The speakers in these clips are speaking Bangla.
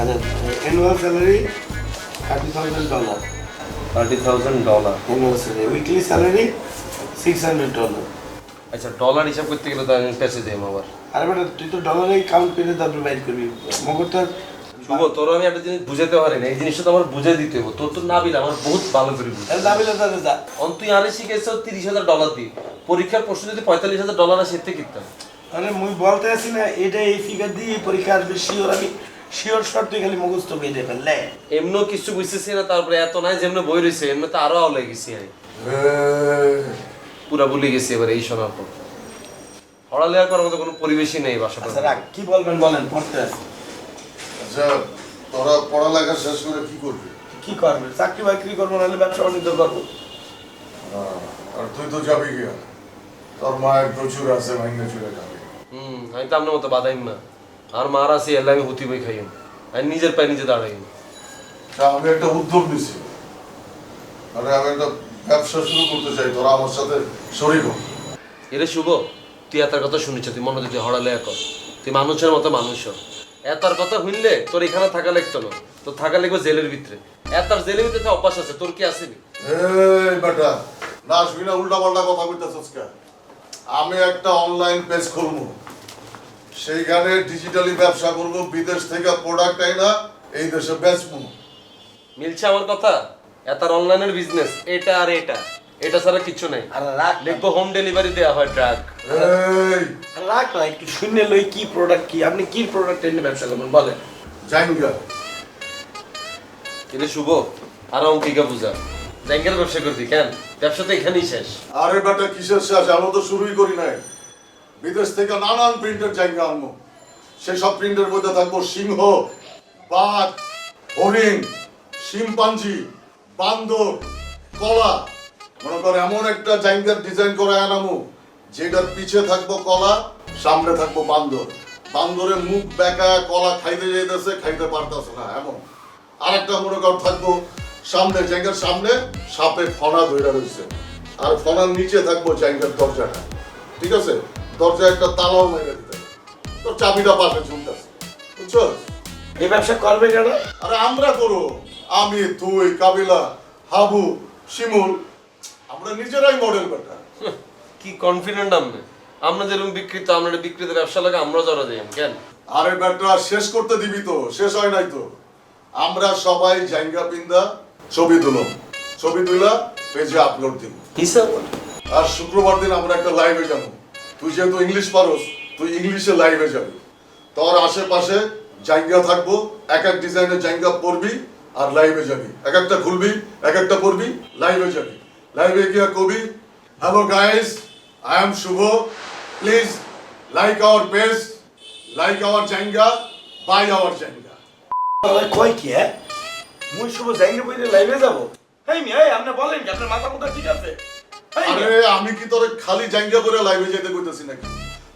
Annual salary thirty thousand dollar thirty thousand dollar annual salary weekly salary six hundred dollar আচ্ছা ডলার হিসাব করতে গেলে তো আমি পেছে দেব আবার আরে বেটা তুই তো ডলারে কাউন্ট করে তারপরে বাইর করবি। মগর তো শুভ তোর আমি একটা জিনিস বুঝাতে পারি না এই জিনিসটা তো আমার বুঝে দিতে হবে। তোর তো না বিল আমার বহুত ভালো করে বুঝে। তাহলে যাবি না তাহলে যা। অন তুই আনে শিখেছ তিরিশ হাজার ডলার দিয়ে। পরীক্ষার প্রশ্ন যদি পঁয়তাল্লিশ হাজার ডলার আসে এতে কিনতাম আরে মুই বলতে আছি না এটা এই ফিগার দিয়ে এই পরীক্ষা আসবে। শিওর আমি শিওর শর্ট তুই খালি মুখস্থ পেয়ে ফেললে এমনও কিছু বুঝতেছি না তারপরে এত নাই যেমন বই রয়েছে এমনি তো আরও আলো গেছি আমি। পুরা ভুলে গেছি এবার এই শোনার পর। পড়ালেখা করার মতো কোনো পরিবেশই নেই বাসাটা আচ্ছা রাখ কি বলবেন বলেন পড়তে আছি আচ্ছা তোরা পড়ালেখা শেষ করে কি করবি? কি করবে? চাকরি বাকরি করব নাহলে ব্যবসা বাণিজ্য করব। আহ, আর তুই তো যাবি গিয়া। তোর মায়ের প্রচুর আছে ভাঙ্গে চুরে যাবে। হুম আমি তো আপনার মতো বাদাইম না। আর মার আছে এলে আমি হুতি বই খাইম। আমি নিজের পায়ে নিজে দাঁড়াইম। তা আমি একটা উদ্যোগ নিছি। আরে আমি একটা ব্যবসা শুরু করতে চাই তোরা আমার সাথে শরিক হ। এরে শুভ তুই এতার কথা শুনিস তুই মনে তুই হড়ালে এক তুই মানুষের মতো মানুষ এতার কথা শুনলে তোর এখানে থাকা লাগতো না। তোর থাকা লাগবে জেলের ভিতরে। এতার জেলের ভিতরে তো অভ্যাস আছে তোর কি আসেনি এই বেটা না শুই না উল্টা পাল্টা কথা কইতেছস আমি একটা অনলাইন পেজ খুলবো সেইখানে ডিজিটালি ব্যবসা করব বিদেশ থেকে প্রোডাক্ট আই আইনা এই দেশে বেচবো। মিলছে আমার কথা? এতার অনলাইনের বিজনেস এটা আর এটা। এটা ছাড়া কিছু নাই। আর রাখ দেখব হোম ডেলিভারি দেওয়া হয় ট্রাক এই। রাখ না একটু শুনে লই কি প্রোডাক্ট কি। আপনি কি প্রোডাক্ট এনে ব্যবসা করবেন বলেন। জাইঙ্গা। এটা শুভ আর অঙ্কিকা পূজা। ব্যাংকের ব্যবসা করবি কেন? ব্যবসা তো এখানেই শেষ। আরে বেটা কিসের শেষ? আমরা তো শুরুই করি নাই। বিদেশ থেকে নানান প্রিন্টের জায়গা আনব। সেসব প্রিন্টের মধ্যে থাকব সিংহ, বাঘ, হরিণ, শিম্পাঞ্জি, বান্দর, কলা। মনে কর এমন একটা জায়গার ডিজাইন করে আনামু, যেটার পিছে থাকব কলা, সামনে থাকব বান্দর। বান্দরের মুখ বেঁকা কলা খাইতে যাইতেছে, খাইতে পারতেছে না, এমন। আরেকটা মনে কর থাকব সামনে জায়গার সামনে সাপে ফনা ধরে রয়েছে আর ফনার নিচে থাকব জায়গার দরজাটা। ঠিক আছে? দরজা একটা তালাও মেরে দিতে। তোর চাবিটা পাশে ঝুলতেছে। বুঝছ এই ব্যবসা করবে কেন? আরে আমরা করো। আমি তুই কাবিলা হাবু শিমুল আমরা নিজেরাই মডেল বেটা। কি কনফিডেন্ট আপনি আমরা যেরকম বিকৃত আমরা বিকৃত ব্যবসা লাগে আমরা জড়া যাই কেন? আরে বেটা শেষ করতে দিবি তো শেষ হয় নাই তো। আমরা সবাই জাইঙ্গা পিন্দা ছবি তুলো ছবি তুলা পেজে আপলোড দিব। হিসাব আর শুক্রবার দিন আমরা একটা লাইভে যাব। তুই যেহেতু ইংলিশ পারোস, তুই ইংলিশে লাইভে যাবি। তোর আশেপাশে জায়গা থাকব, এক এক ডিজাইনের জায়গা পরবি আর লাইভে যাবি। এক একটা খুলবি, এক একটা পড়বি লাইভে যাবি। লাইভে গিয়া কবি, hello guys I am Shubho. Please like our page like our জায়গা বাই আওয়ার জায়গা। কয় কি হ্যাঁ? মুই শুভ জাইঙ্গে বইতে লাইভে যাব? হেই মি এই আপনি বলেন কি, আপনার মাথা মুথা ঠিক আছে? মিয়া। আরে আমি কি তোরে খালি জায়গা করে লাইভে যেতে কইতেছি নাকি?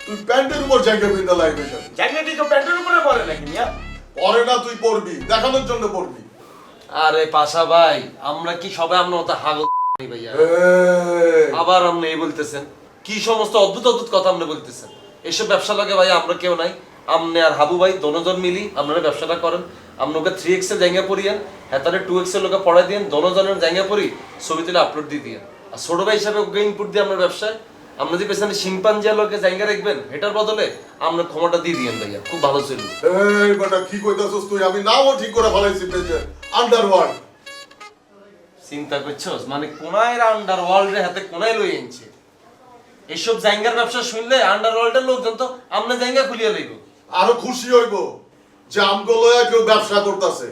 তুই প্যান্টের উপর জায়গা পিন্দা লাইভে যাবি। তো প্যান্টের উপরে পরে নাকি মিয়া? পরে না তুই পড়বি। দেখানোর জন্য পড়বি। আরে পাশা ভাই আমরা কি সবাই আমরা হাগল ভাইয়া? আবার আপনি এই বলতেছেন। কি সমস্ত অদ্ভুত অদ্ভুত কথা আপনি বলতেছেন? এসব ব্যবসা লাগে ভাই আমরা কেউ নাই। আপনি আর হাবু ভাই দনোজন মিলি আপনারা ব্যবসাটা করেন। আপনি ওকে থ্রি এক্সের জায়গা পড়িয়েন হেতারে টু এক্সের লোকে পড়াই দিন দনোজনের জায়গা পড়ি ছবি তুলে আপলোড দিয়ে দিয়ে আর ছোট ভাই হিসাবে ওকে ইনপুট দিয়ে আপনার ব্যবসায়। আপনি যে পেছনে শিম্পাঞ্জি লোকে জায়গা রাখবেন এটার বদলে আপনার ক্ষমাটা দিয়ে দিয়েন ভাইয়া। খুব ভালো ছিল। এই বেটা কি কইতাছস তুই? আমি নামও ঠিক করে ফেলাইছি পেজে। আন্ডারওয়ার্ল্ড চিন্তা করছস? মানে কোনায় আন্ডার ওয়ার্ল্ডের হাতে কোনায় লই আনছে? এসব জায়গার ব্যবসা শুনলে আন্ডার ওয়ার্ল্ডের লোকজন তো আমরা জায়গা খুলিয়ে লইব। আরও খুশি হইব যে আমগো লয়া কেউ ব্যবসা করতেছে।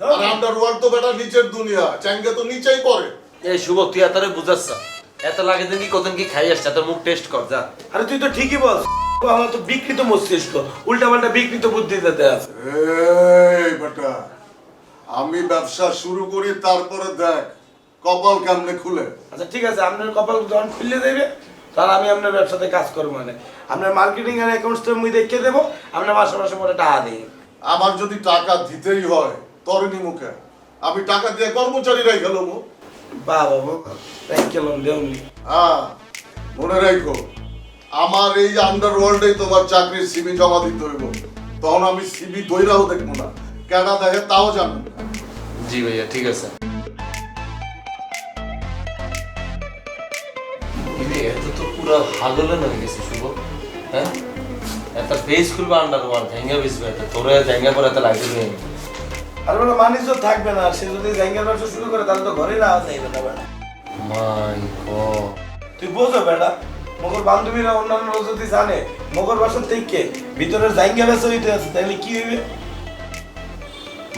আর আন্ডারওয়ার্ল্ড তো বেটা নিচের দুনিয়া চাঙ্গা তো নিচেই পড়ে। এই শুভ তুই এতরে বুঝাচ্ছ। এত লাগে দিন কি কতদিন কি খাই আসছে তোর মুখ টেস্ট কর যা। আরে তুই তো ঠিকই বল আমার তো বিকৃত মস্তিষ্ক উল্টা পাল্টা বিকৃত বুদ্ধি দিতে আছে। এই বেটা আমি ব্যবসা শুরু করি তারপরে দেখ কপাল কেমনে খুলে? আচ্ছা ঠিক আছে আপনার কপাল যখন খুলে দেবে তাহলে আমি আপনার ব্যবসাতে কাজ করব মানে। আপনার মার্কেটিং আর অ্যাকাউন্টসটা মুই দেখে দেবো আপনার মাসে মাসে পরে টাকা দিই। আমার যদি টাকা দিতেই হয় তরণী মুখে আমি টাকা দিয়ে কর্মচারীরাই গেল বাবা বাবা দেউনি হ্যাঁ মনে রাখো আমার এই আন্ডারওয়ার্ল্ডে তোমার চাকরির সিবি জমা দিতে হইব। তখন আমি সিবি দইরাও দেখব না। কেডা দেখে তাও জানেন না। জি ভাইয়া ঠিক আছে। এত তো পুরো হাগলেন হয়ে গেছে শুভ হ্যাঁ? একটা বেস খুলবে আন্ডার ওয়ান ভেঙে বেসবে একটা তোরে ভেঙে পরে এত লাগবে নেই আর বলে মানুষ তো থাকবে না সে যদি জায়গার ব্যবসা শুরু করে তাহলে তো ঘরেই রাখা যাইবে না বেটা মাই গড। তুই বোঝো বেটা মগর বান্ধবীরা অন্যান্য লোক যদি জানে মগর বাসার থেকে ভিতরের জাইঙ্গা বেচা হইতে আছে তাহলে কি হইবে?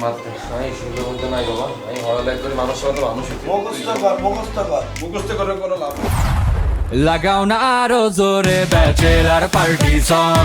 মাত্র আমি সুন্দর বলতে নাই বাবা। আমি হওয়ালে করে মানুষ সাথে মানুষ মুখস্থ কর মুখস্থ কর। মুখস্থ করে কোনো লাভ লাগাও না আরও জোরে ব্যাচেলার পার্টি সং।